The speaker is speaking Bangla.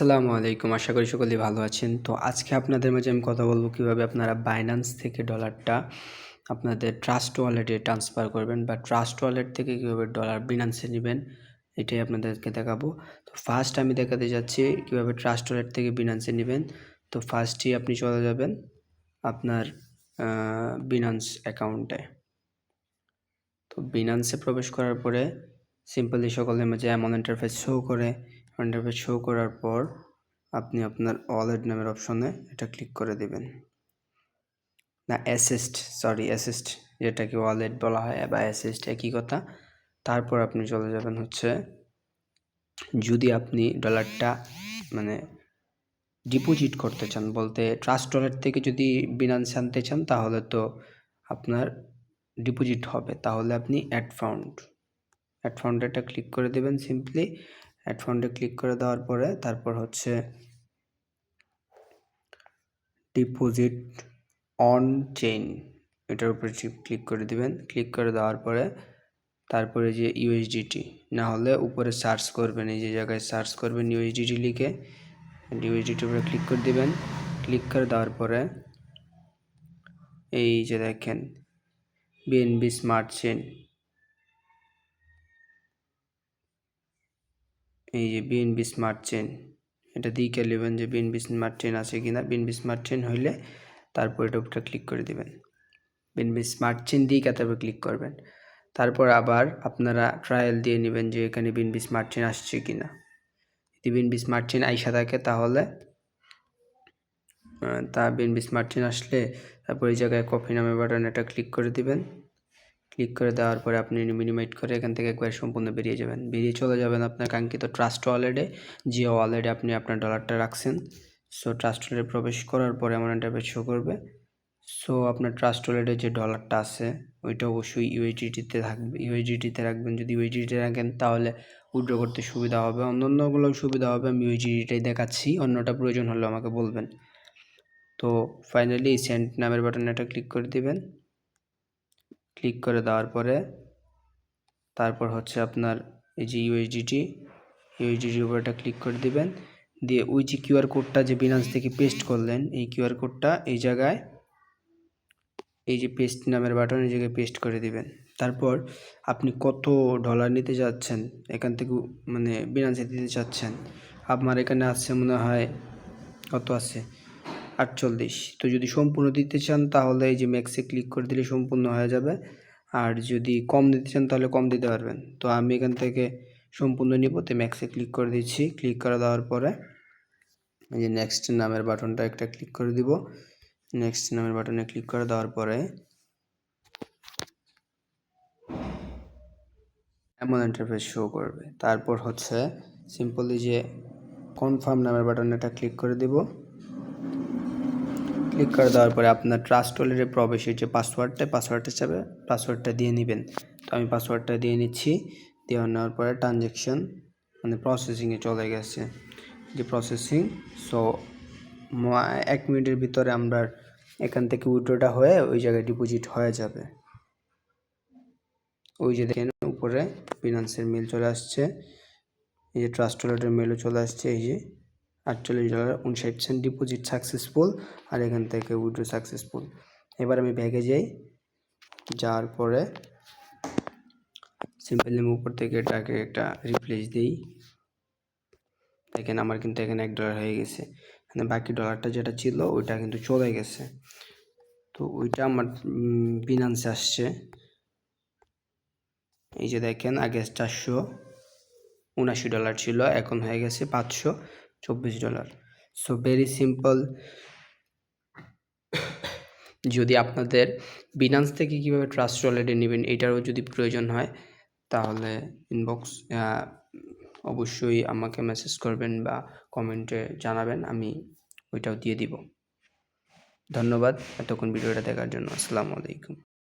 আসসালামু আলাইকুম। আশা করি সকলেই ভালো আছেন। তো আজকে আপনাদের মাঝে আমি কথা বলব কীভাবে আপনারা বাইন্যান্স থেকে ডলারটা আপনাদের ট্রাস্ট ওয়ালেটে ট্রান্সফার করবেন বা ট্রাস্ট ওয়ালেট থেকে কীভাবে ডলার বিনান্সে নেবেন, এটাই আপনাদেরকে দেখাবো। তো ফার্স্ট আমি দেখাতে যাচ্ছি কীভাবে ট্রাস্ট ওয়ালেট থেকে বিনান্সে নেবেন। তো ফার্স্টই আপনি চলে যাবেন আপনার বিনান্স অ্যাকাউন্টে তো বিনান্সে প্রবেশ করার পরে সিম্পলি সকলের মাঝে এমন ইন্টারফেস শো করে ইন্টারফেস শো করার পর আপনি আপনার ওয়ালেট নামের অপশনে এটা ক্লিক করে দেবেন। না অ্যাসিস্ট সরি অ্যাসিস্ট যেটাকে ওয়ালেট বলা হয় বা অ্যাসিস্ট একই কথা। তারপর আপনি চলে যাবেন হচ্ছে, যদি আপনি ডলারটা মানে ডিপোজিট করতে চান বলতে ট্রাস্ট ওয়ালেট থেকে যদি বিনান্স আনতে চান তাহলে তো আপনার ডিপোজিট হবে। তাহলে আপনি অ্যাড ফাউন্ড অ্যাড ফাউন্ড এটা ক্লিক করে দেবেন সিম্পলি অ্যাড ক্লিক করে দেওয়ার পরে তারপর হচ্ছে ডিপোজিট অন চেইন এটার উপরে ক্লিক করে দিবেন ক্লিক করে দেওয়ার পরে তারপরে যে ইউএসডিটি না হলে উপরে সার্চ করবেন, এই যে জায়গায় সার্চ করবেন ইউএসডিটি লিখে ইউএসডিটির উপরে ক্লিক করে দিবেন ক্লিক করে দেওয়ার পরে এই যে দেখেন বিএনবি স্মার্ট চেন এই যে বিএনবি স্মার্ট চেন এটা দিকে নেবেন যে বিএনবি স্মার্ট চেন আছে কি কিনা বিএনবি স্মার্ট চেন হইলে তারপর এটা উপরে ক্লিক করে দিবেন। বিএনবি স্মার্ট চেন দিয়ে তারপর ক্লিক করবেন। তারপর আবার আপনারা ট্রায়াল দিয়ে নেবেন যে এখানে বিএনবি স্মার্ট চেন আসছে কিনা যদি বিএনবি স্মার্ট চেন আইসা থাকে তাহলে তা বিএনবি স্মার্ট চেন আসলে তারপর এই জায়গায় কপি নামে বাটন এটা ক্লিক করে দিবেন। ক্লিক করে দেওয়ার পরে আপনি মিনিমাইট করে এখান থেকে একবার সম্পূর্ণ বেরিয়ে যাবেন। বেরিয়ে চলে যাবেন আপনার কাঙ্ক্ষিত ট্রাস্ট ওয়ালেটে যে ওয়ালেটে আপনি আপনার ডলারটা রাখছেন। সো ট্রাস্ট ওয়ালেটে প্রবেশ করার পরে এমন একটা শো করবে। সো আপনার ট্রাস্ট ওয়ালেটে যে ডলারটা আছে, ওইটা অবশ্যই ইউএইচডিটিতে থাকবে। ইউএইচডিটিতে রাখবেন। যদি ইউএইচডিতে রাখেন তাহলে উইড্রো করতে সুবিধা হবে। অন্য অন্যগুলো সুবিধা হবে, আমি ইউএইচডিটাই দেখাচ্ছি। অন্যটা প্রয়োজন হলে আমাকে বলবেন। তো ফাইনালি সেন্ট নামের বাটনে এটা ক্লিক করে দিবেন। ক্লিক করে দেওয়ার পরে তারপর হচ্ছে আপনার এই যে ইউএসডিটি ইউএসডিটির উপর একটা ক্লিক করে দিবেন। দিয়ে ওই যে কিউআর কোডটা যে বিনান্স থেকে পেস্ট করলেন, এই কিউআর কোডটা এই জায়গায় এই যে পেস্ট নামের বাটন এই জায়গায় পেস্ট করে দিবেন। তারপর আপনি কত ডলার নিতে যাচ্ছেন, এখান থেকে মানে বিনান্সে দিতে চাচ্ছেন, আপনার এখানে আছে মনে হয়, কত আছে? আটচল্লিশ। তো যদি সম্পূর্ণ দিতে চান তাহলে এই যে ম্যাক্সে ক্লিক করে দিলে সম্পূর্ণ হয়ে যাবে। আর যদি কম দিতে চান তাহলে কম দিতে পারবেন। তো আমি এখান থেকে সম্পূর্ণ নিব তো ম্যাক্সে ক্লিক করে দিচ্ছি। ক্লিক করে দেওয়ার পরে যে নেক্সট নামের বাটনটা একটা ক্লিক করে দিব। নেক্সট নামের বাটনে ক্লিক করে দেওয়ার পরে এমন ইন্টারফেস শো করবে। তারপর হচ্ছে সিম্পলি যে কনফার্ম নামের বাটনে একটা ক্লিক করে দিব। ক্লিক করে দেওয়ার পরে আপনার ট্রাস্ট ওয়ালেটে প্রবেশের যে পাসওয়ার্ডটা পাসওয়ার্ডটা চাবে পাসওয়ার্ডটা দিয়ে নেবেন। তো আমি পাসওয়ার্ডটা দিয়ে নিচ্ছি দেওয়া নেওয়ার পরে ট্রানজ্যাকশন মানে প্রসেসিংয়ে চলে গেছে। যে প্রসেসিং সো এক মিনিটের ভিতরে আমরা এখান থেকে উইড্রোটা হয়ে ওই জায়গায় ডিপোজিট হয়ে যাবে। ওই যে দেখেন, উপরে ফিনান্সের মেল চলে আসছে। এই যে ট্রাস্ট ওয়ালেটের মেলও চলে আসছে, এই যে। আটচল্লিশ ডলার উনষাট সেন্ট ডিপোজিট সাকসেসফুল আর এখান থেকে উইড্রো সাকসেসফুল এবার আমি ব্যাগে যাই, যাওয়ার পরে সিম্পলি উপর থেকে এটাকে একটা রিপ্লেস দিই। দেখেন আমার কিন্তু এখানে এক ডলার হয়ে গেছে। মানে বাকি ডলারটা যেটা ছিল, ওইটা কিন্তু চলে গেছে। তো ওইটা আমার বিনান্সে আসছে। এই যে দেখেন আগে চারশো, উনাশি ডলার ছিল, এখন হয়ে গেছে পাঁচশো। চব্বিশ ডলার। সো ভেরি সিম্পল যদি আপনাদের বিনান্স থেকে কীভাবে ট্রাস্ট ওয়ালেটে নেবেন, এটারও যদি প্রয়োজন হয়, তাহলে ইনবক্স অবশ্যই আমাকে মেসেজ করবেন বা কমেন্টে জানাবেন, আমি ওইটাও দিয়ে দিব। ধন্যবাদ, এতক্ষণ ভিডিওটা দেখার জন্য। আসসালামু আলাইকুম।